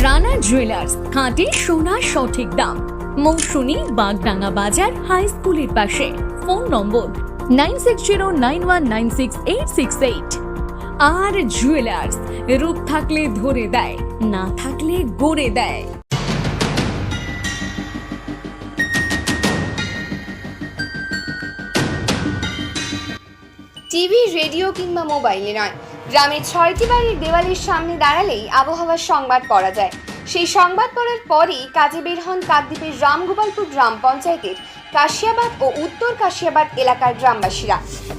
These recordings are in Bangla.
রানা জুয়েলার্স খাঁটি সোনা সঠিক দাম। মৌসুমী বাগডাঙ্গা বাজার হাই স্কুলের পাশে। Phone number nine six zero nine one nine six eight six eight আর জুয়েলার্স রূপ থাকলে ধরে দেয়, না থাকলে গড়ে দেয়। টিভি, রেডিও কিংবা মোবাইলে নয় গ্রামের ছয়টি বাড়ির দেওয়ালের সামনে দাঁড়ালেই আবহাওয়ার সংবাদ পড়া যায়। সেই সংবাদ পড়ার পরই কাজে বের হন কাকদ্বীপের রামগোপালপুর গ্রাম পঞ্চায়েতের কাশিয়াবাদ ও উত্তর কাশিয়াবাদ এলাকার গ্রামবাসীরা।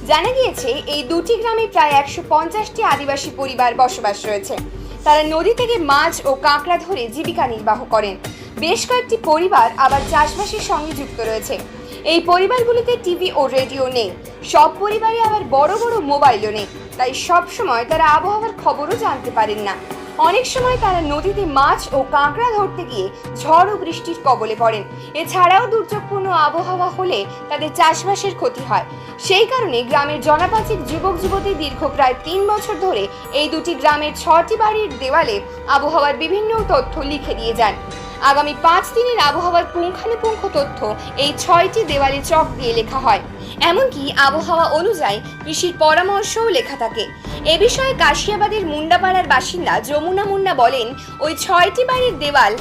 জানা গিয়েছে, এই দুটি গ্রামে প্রায় একশো পঞ্চাশটি আদিবাসী পরিবার বসবাস রয়েছে। তারা নদী থেকে মাছ ও কাঁকড়া ধরে জীবিকা নির্বাহ করেন। বেশ কয়েকটি পরিবার আবার চাষবাসের সঙ্গে যুক্ত রয়েছে। এই পরিবারগুলিতে টিভি ও রেডিও নেই। সব পরিবারে আবার বড় বড় মোবাইলও নেই। তাই সব সময় তারা আবহাওয়ার খবরও জানতে পারেন না। অনেক সময় তারা নদীতে মাছ ও কাঁকড়া ধরতে গিয়ে ঝড় ও বৃষ্টির কবলে পড়েন। এছাড়াও দুর্যোগপূর্ণ আবহাওয়া হলে তাদের চাষবাসের ক্ষতি হয়। সেই কারণে গ্রামের জনাপাচিক যুবক যুবতী দীর্ঘ প্রায় তিন বছর ধরে এই দুটি গ্রামের ছটি বাড়ির দেওয়ালে আবহাওয়ার বিভিন্ন তথ্য লিখে দিয়ে যান। আগামী পাঁচ দিনের আবহাওয়ার পুঙ্খানুপুঙ্খ তথ্য এই ছয়টি দেওয়ালে চক দিয়ে লেখা হয়। এমনকি আবহাওয়া অনুযায়ী কৃষির পরামর্শও লেখা থাকে। এ বিষয়ে কাশিয়াবাদের মুন্ডাপাড়ার বাসিন্দা যমুনা মুন্ডা বলেন, ওই ছয়টি বাড়ির দেওয়াল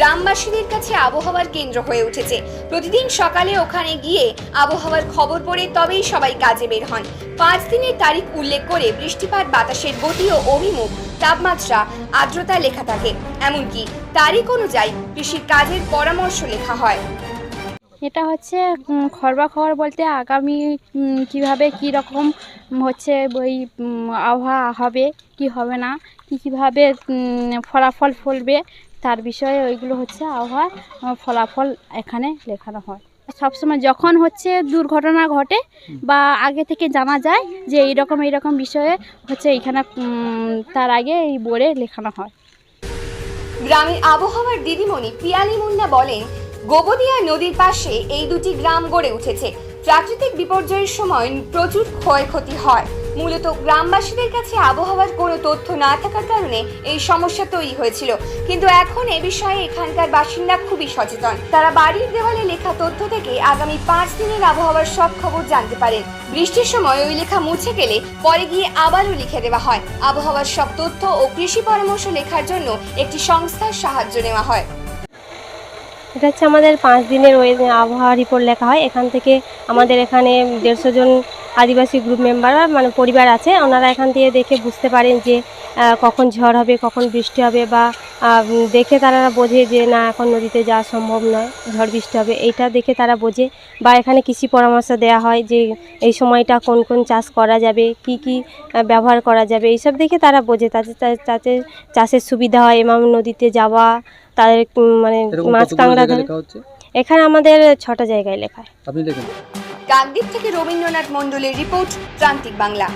গ্রামবাসীদের কাছে আবহাওয়ার কেন্দ্র হয়ে উঠেছে। প্রতিদিন সকালে ওখানে গিয়ে আবহাওয়ার খবর পড়ে তবেই সবাই কাজে বের হন। পাঁচ দিনের তারিখ উল্লেখ করে বৃষ্টিপাত, বাতাসের গতি ও অভিমুখ, তাপমাত্রা, আর্দ্রতা লেখা থাকে। এমনকি তারিখ অনুযায়ী কৃষির কাজের পরামর্শ লেখা হয়। এটা হচ্ছে খরবা খবর বলতে আগামী কীভাবে কি রকম হচ্ছে, ওই আবহাওয়া হবে, কি হবে না, কি কীভাবে ফলাফল ফলবে তার বিষয়ে ওইগুলো হচ্ছে আবহাওয়ার ফলাফল এখানে লেখানো হয়। সবসময় যখন হচ্ছে দুর্ঘটনা ঘটে বা আগে থেকে জানা যায় যে এইরকম এইরকম বিষয়ে হচ্ছে এইখানে তার আগে এই বোর্ডে লেখানো হয়। গ্রামের আবহাওয়ার দিদিমণি পিয়ালি মুন্না বলেন, গোবদিয়া নদীর পাশে এই দুটি গ্রাম গড়ে উঠেছে। প্রাকৃতিক বিপর্যয়ের সময় প্রচুর ক্ষয়ক্ষতি হয়। মূলত গ্রামবাসীদের কাছে আবহাওয়ার কোনো তথ্য না থাকার কারণে এই সমস্যা তৈরি হয়েছিল। কিন্তু এখন এ বিষয়ে এখানকার বাসিন্দা খুবই সচেতন। তারা বাড়ির দেওয়ালে লেখা তথ্য থেকে আগামী পাঁচ দিনের আবহাওয়ার সব খবর জানতে পারেন বৃষ্টির সময় ওই লেখা মুছে গেলে পরে গিয়ে আবারও লিখে দেওয়া হয়। আবহাওয়ার সব তথ্য ও কৃষি পরামর্শ লেখার জন্য একটি সংস্থার সাহায্য নেওয়া হয়। এটা হচ্ছে আমাদের পাঁচ দিনের ওই আবহাওয়া রিপোর্ট লেখা হয়। এখান থেকে আমাদের এখানে দেড়শো জন আদিবাসী গ্রুপ মেম্বার মানে পরিবার আছে ওনারা এখান থেকে দেখে বুঝতে পারেন যে কখন ঝড় হবে কখন বৃষ্টি হবে বা দেখে তারা বোঝে যে না এখন নদীতে যাওয়া সম্ভব নয় ঝড় বৃষ্টি হবে। এইটা দেখে তারা বোঝে বা এখানে কৃষি পরামর্শ দেওয়া হয় যে এই সময়টা কোন কোন চাষ করা যাবে কি কি ব্যবহার করা যাবে এইসব দেখে তারা বোঝে। তাতে তাতে চাষের সুবিধা হয় এমাম নদীতে যাওয়া তাদের মানে মাছ কাঁকড়া ধরে। এখানে আমাদের ছটা জায়গায় লেখা হয়। আপনি দেখেন। কাকদ্বীপ থেকে রবীন্দ্রনাথ মণ্ডলের রিপোর্ট প্রান্তিক বাংলা।